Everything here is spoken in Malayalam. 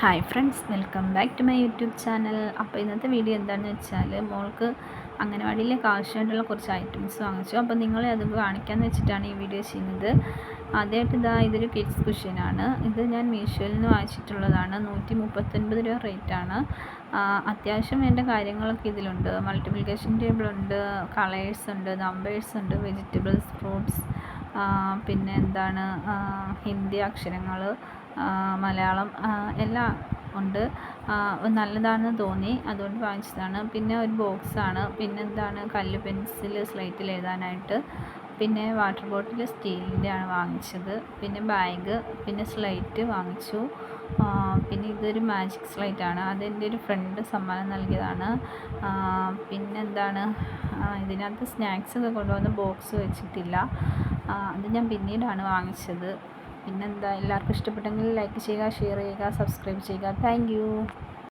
Hi friends welcome back to my YouTube channel അപ്പോൾ ഇന്നത്തെ വീഡിയോ എന്താണെന്ന് വെച്ചാൽ മോൾക്ക് അംഗനവാടിയിലേക്ക് ആവശ്യമായിട്ടുള്ള കുറച്ച് ഐറ്റംസ് വാങ്ങിച്ചു. അപ്പോൾ നിങ്ങളെ അത് കാണിക്കാമെന്ന് വെച്ചിട്ടാണ് ഈ വീഡിയോ ചെയ്യുന്നത്. ആദ്യമായിട്ട് ഇതാ ഇതൊരു കിഡ്സ് കുഷ്യനാണ് ഇത് ഞാൻ മീഷോയിൽ നിന്ന് വാങ്ങിച്ചിട്ടുള്ളതാണ്. നൂറ്റി മുപ്പത്തൊൻപത് രൂപ റേറ്റാണ് അത്യാവശ്യം വേണ്ട കാര്യങ്ങളൊക്കെ ഇതിലുണ്ട്. മൾട്ടിപ്ലിക്കേഷൻ ടേബിൾ ഉണ്ട് കളേഴ്സ് ഉണ്ട് നമ്പേഴ്സ് ഉണ്ട് വെജിറ്റബിൾസ് ഫ്രൂട്ട്സ് പിന്നെ എന്താണ് ഹിന്ദി അക്ഷരങ്ങൾ മലയാളം എല്ലാം ഉണ്ട്. നല്ലതാണെന്ന് തോന്നി. അതുകൊണ്ട് വാങ്ങിച്ചതാണ്. പിന്നെ ഒരു ബോക്സാണ്. പിന്നെ എന്താണ് കല്ല് പെൻസിൽ സ്ലേറ്റിൽ എഴുതാനായിട്ട്. പിന്നെ വാട്ടർ ബോട്ടിൽ സ്റ്റീലിന്റെ ആണ് വാങ്ങിച്ചത്. പിന്നെ ബാഗ് പിന്നെ സ്ലൈറ്റ് വാങ്ങിച്ചു. പിന്നെ ഇതൊരു മാജിക് സ്ലൈറ്റ് ആണ് അതെന്റെ ഒരു ഫ്രണ്ട് സമ്മാനം നൽകിയതാണ്. പിന്നെ എന്താണ് ഇതിനകത്ത് സ്നാക്സ് ഒക്കെ കൊണ്ടുവന്ന് ബോക്സ് വെച്ചിട്ടില്ല. അത് ഞാൻ പിന്നീടാണ് വാങ്ങിച്ചത്. പിന്നെന്താ? എല്ലാവർക്കും ഇഷ്ടപ്പെട്ടെങ്കിൽ ലൈക്ക് ചെയ്യുക ഷെയർ ചെയ്യുക സബ്സ്ക്രൈബ് ചെയ്യുക. താങ്ക്